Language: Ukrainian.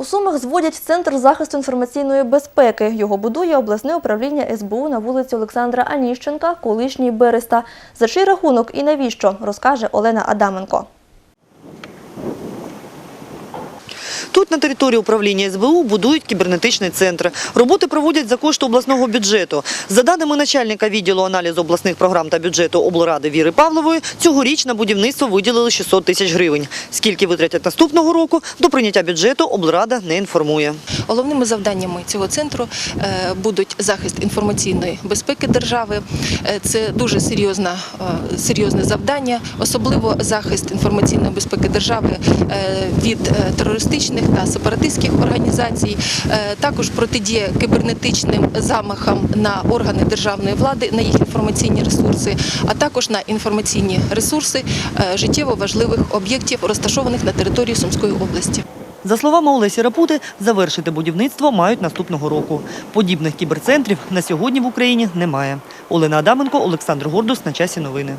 У Сумах зводять центр захисту інформаційної безпеки. Його будує обласне управління СБУ на вулиці Олександра Аніщенка, колишній Береста. За чий рахунок і навіщо, розкаже Олена Адаменко. Тут на території управління СБУ будують кібернетичний центр. Роботи проводять за кошти обласного бюджету. За даними начальника відділу аналізу обласних програм та бюджету облради Віри Павлової, цьогоріч на будівництво виділили 600 тисяч гривень. Скільки витратять наступного року, до прийняття бюджету облрада не інформує. Головними завданнями цього центру е, будуть захист інформаційної безпеки держави. Е, Це дуже серйозна, е, серйозне завдання, особливо захист інформаційної безпеки держави від терористичних та сепаратистських організацій, також протидія кибернетичним замахам на органи державної влади, на їх інформаційні ресурси, а також на інформаційні ресурси життєво важливих об'єктів, розташованих на території Сумської області. За словами Олесі Рапути, завершити будівництво мають наступного року. Подібних кіберцентрів на сьогодні в Україні немає. Олена Адаменко, Олександр Гордус. На часі новини.